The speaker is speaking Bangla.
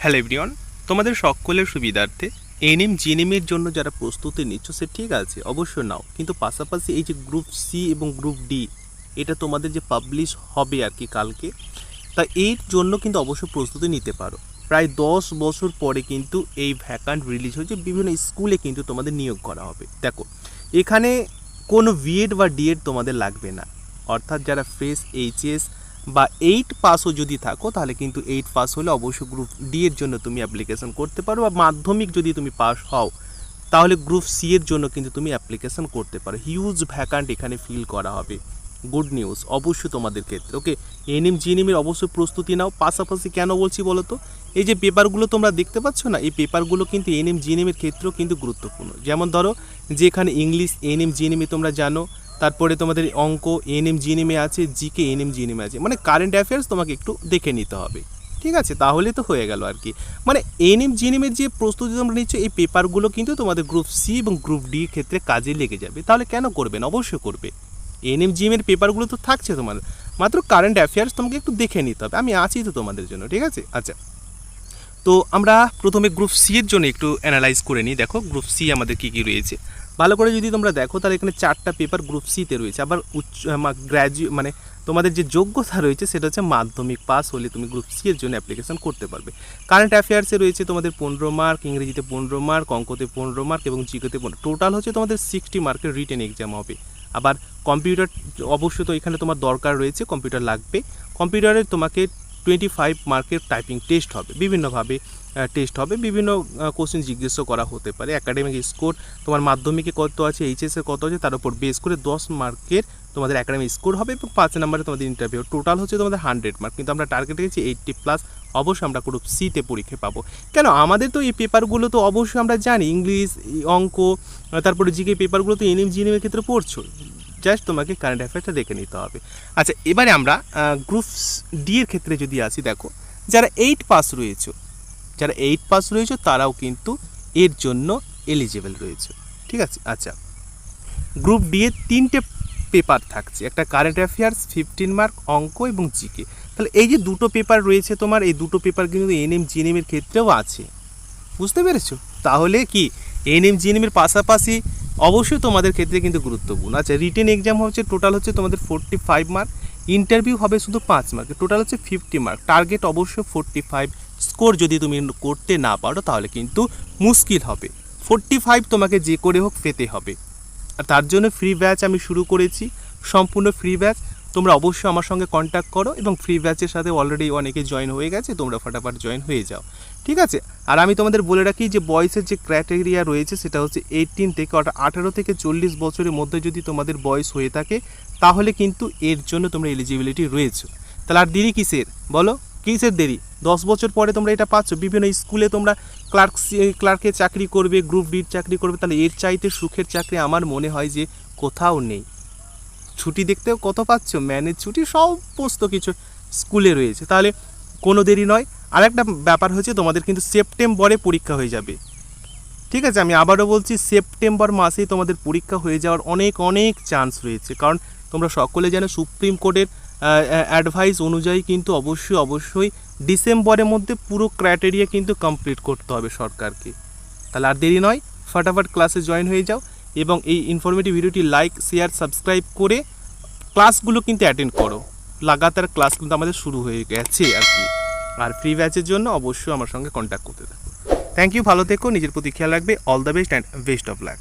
হ্যালো এভরিওয়ান, তোমাদের সকলের সুবিধার্থে এনএম জিএনএমের জন্য যারা প্রস্তুতি নিচ্ছ, সে ঠিক আছে, অবশ্যই নাও। কিন্তু পাশাপাশি এই যে গ্রুপ সি এবং গ্রুপ ডি এটা তোমাদের যে পাবলিশ হবে আর কি কালকে, তা এর জন্য কিন্তু অবশ্যই প্রস্তুতি নিতে পারো। প্রায় দশ বছর পরে কিন্তু এই ভ্যাকান্ট রিলিজ হয়েছে, বিভিন্ন স্কুলে কিন্তু তোমাদের নিয়োগ করা হবে। দেখো, এখানে কোনো বিএড বা ডিএড তোমাদের লাগবে না। অর্থাৎ যারা ফ্রেশ এইচএস বা এইট পাসও যদি থাকো, তাহলে কিন্তু এইট পাস হলে অবশ্যই গ্রুপ ডি এর জন্য তুমি অ্যাপ্লিকেশন করতে পারো বা মাধ্যমিক যদি তুমি পাস হও, তাহলে গ্রুপ সি এর জন্য কিন্তু তুমি অ্যাপ্লিকেশন করতে পারো। হিউজ ভ্যাকান্ট এখানে ফিল করা হবে। গুড নিউজ অবশ্যই তোমাদের ক্ষেত্রে। ওকে এনএম জিএনএমের অবশ্যই প্রস্তুতি নাও। পাশাপাশি কেন বলছি বলো তো? এই যে পেপারগুলো তোমরা দেখতে পাচ্ছ না, এই পেপারগুলো কিন্তু এনএম জিএনএমের ক্ষেত্রেও কিন্তু গুরুত্বপূর্ণ। যেমন ধরো যে এখানে ইংলিশ এনএম জিএনএমে তোমরা জানো তারপরে তোমাদের অঙ্ক, এনএম, জিএনএমে আছে, জিকে, এনএম, জিএনএমে আছে। মানে কারেন্ট অ্যাফেয়ার্স তোমাকে একটু দেখে নিতে হবে। ঠিক আছে? তাহলে তো হয়ে গেল আর কি। মানে এনএম জিএনএমের যে প্রস্তুতি তোমরা নিচ্ছ, এই পেপারগুলো কিন্তু তোমাদের গ্রুপ সি এবং গ্রুপ ডি ক্ষেত্রে কাজে লেগে যাবে। তাহলে কেন করবেন অবশ্যই করবে। এনএম জিএমের পেপারগুলো তো থাকছে তোমার মাত্র কারেন্ট অ্যাফেয়ার্স তোমাকে একটু দেখে নিতে হবে। আমি আছি তো তোমাদের জন্য, ঠিক আছে? আচ্ছা। তো আমরা প্রথমে গ্রুপ সি এর জন্য একটু অ্যানালাইজ করে নিই। দেখো গ্রুপ সি আমাদের কী কী রয়েছে? ভালো করে যদি তোমরা দেখো, তাহলে এখানে চারটা পেপার গ্রুপ সিতে রয়েছে। আবার উচ্চ গ্র্যাজুয়েট মানে তোমাদের যে যোগ্যতা রয়েছে, সেটা হচ্ছে মাধ্যমিক পাস হলে তুমি গ্রুপ সি এর জন্য অ্যাপ্লিকেশন করতে পারবে। কারেন্ট অ্যাফেয়ার্সে রয়েছে তোমাদের পনেরো মার্ক ইংরেজিতে পনেরো মার্ক অঙ্কতে পনেরো মার্ক এবং জিকেতে পনেরো। টোটাল হচ্ছে তোমাদের সিক্সটি মার্কের রিটেন এক্সাম হবে। আবার কম্পিউটার অবশ্যই তো এখানে তোমার দরকার রয়েছে কম্পিউটার লাগবে। কম্পিউটারে তোমাকে টোয়েন্টি ফাইভ মার্কের টাইপিং টেস্ট হবে। বিভিন্নভাবে টেস্ট হবে। বিভিন্ন কোশ্চেন জিজ্ঞেসও করা হতে পারে। একাডেমিক স্কোর তোমার মাধ্যমিকে কত আছে এইচএসে কত আছে, তার উপর বেস করে দশ মার্কের তোমাদের একাডেমিক স্কোর হবে এবং পাঁচ নম্বরে তোমাদের ইন্টারভিউ টোটাল হচ্ছে তোমাদের হান্ড্রেড মার্ক কিন্তু আমরা টার্গেট রেখেছি এইটটি প্লাস অবশ্যই আমরা গ্রুপ সিতে পরীক্ষা পাবো। কেন? আমাদের তো এই পেপারগুলো তো অবশ্যই আমরা জানি। ইংলিশ অঙ্ক তারপরে জিকে পেপারগুলো তো এনএম জিএনএমের ক্ষেত্রে পড়ছো জাস্ট তোমাকে কারেন্ট অ্যাফেয়ারটা দেখে নিতে হবে। আচ্ছা এবারে আমরা গ্রুপ ডি এর ক্ষেত্রে যদি আসি, দেখো, যারা এইট পাস রয়েছে, যারা এইট পাস রয়েছে, তারাও কিন্তু এর জন্য এলিজিবল রয়েছে। ঠিক আছে? আচ্ছা গ্রুপ ডি এর তিনটে পেপার থাকছে, একটা কারেন্ট অ্যাফেয়ার্স ফিফটিন মার্ক অঙ্ক এবং জিকে তাহলে এই যে দুটো পেপার রয়েছে তোমার, এই দুটো পেপার কিন্তু এনএম জিএনএম এর ক্ষেত্রেও আছে। বুঝতে পেরেছ? তাহলে কি? এনএম জিএনএম এর পাশাপাশি অবশ্যই তোমাদের ক্ষেত্রে কিন্তু গুরুত্বপূর্ণ। আচ্ছা রিটেন এক্সাম হচ্ছে টোটাল হচ্ছে তোমাদের ফোরটি ফাইভ মার্ক ইন্টারভিউ হবে শুধু পাঁচ মার্ক টোটাল হচ্ছে ফিফটি মার্ক টার্গেট অবশ্যই ফোরটি ফাইভ স্কোর যদি তুমি করতে না পারো তাহলে কিন্তু মুশকিল হবে। ফোরটি ফাইভ তোমাকে যে করে হোক পেতে হবে। আর তার জন্য ফ্রি ব্যাচ আমি শুরু করেছি, সম্পূর্ণ ফ্রি ব্যাচ তোমরা অবশ্যই আমার সঙ্গে কন্ট্যাক্ট করো এবং ফ্রি ব্যাচের সাথে অলরেডি অনেকে জয়েন হয়ে গেছে, তোমরা ফটাফট জয়েন হয়ে যাও। ঠিক আছে? আর আমি তোমাদের বলে রাখি যে বয়সের যে ক্রাইটেরিয়া রয়েছে, সেটা হচ্ছে এইটিন থেকে অর্থাৎ আঠেরো থেকে চল্লিশ বছরের মধ্যে যদি তোমাদের বয়স হয়ে থাকে, তাহলে কিন্তু এর জন্য তোমরা এলিজিবিলিটি রয়েছে। তাহলে আর দেরি কিসের? বলো, কিসের দেরি? দশ বছর পরে তোমরা এটা পাচ্ছ। বিভিন্ন স্কুলে তোমরা ক্লার্ক ক্লার্কের চাকরি করবে গ্রুপ ডির চাকরি করবে। তাহলে এর চাইতে সুখের চাকরি আমার মনে হয় যে কোথাও নেই। ছুটি দেখতেও কত পাচ্ছ? ম্যানের ছুটি সমস্ত কিছু স্কুলে রয়েছে। তাহলে কোনো দেরি নয়। আরেকটা ব্যাপার হচ্ছে তোমাদের কিন্তু সেপ্টেম্বরে পরীক্ষা হয়ে যাবে। ঠিক আছে? আমি আবারও বলছি, সেপ্টেম্বর মাসেই তোমাদের পরীক্ষা হয়ে যাওয়ার অনেক অনেক চান্স রয়েছে। কারণ তোমরা সকলে জানো, সুপ্রিম কোর্টের অ্যাডভাইস অনুযায়ী কিন্তু অবশ্যই অবশ্যই ডিসেম্বরের মধ্যে পুরো ক্রাইটেরিয়া কিন্তু কমপ্লিট করতে হবে সরকারকে। তাহলে আর দেরি নয়। ফটাফট ক্লাসে জয়েন হয়ে যাও। এবং এই ইনফরমেটিভ ভিডিওটি লাইক শেয়ার সাবস্ক্রাইব করে ক্লাসগুলো কিন্তু অ্যাটেন্ড করো। লাগাতার ক্লাস কিন্তু আমাদের শুরু হয়ে গেছে আর কি। আর ফ্রি ব্যাচের জন্য অবশ্যই আমার সঙ্গে কন্ট্যাক্ট করতে থাকো। থ্যাংক ইউ ভালো থেকো, নিজের প্রতি খেয়াল রাখবে। All the best and best of luck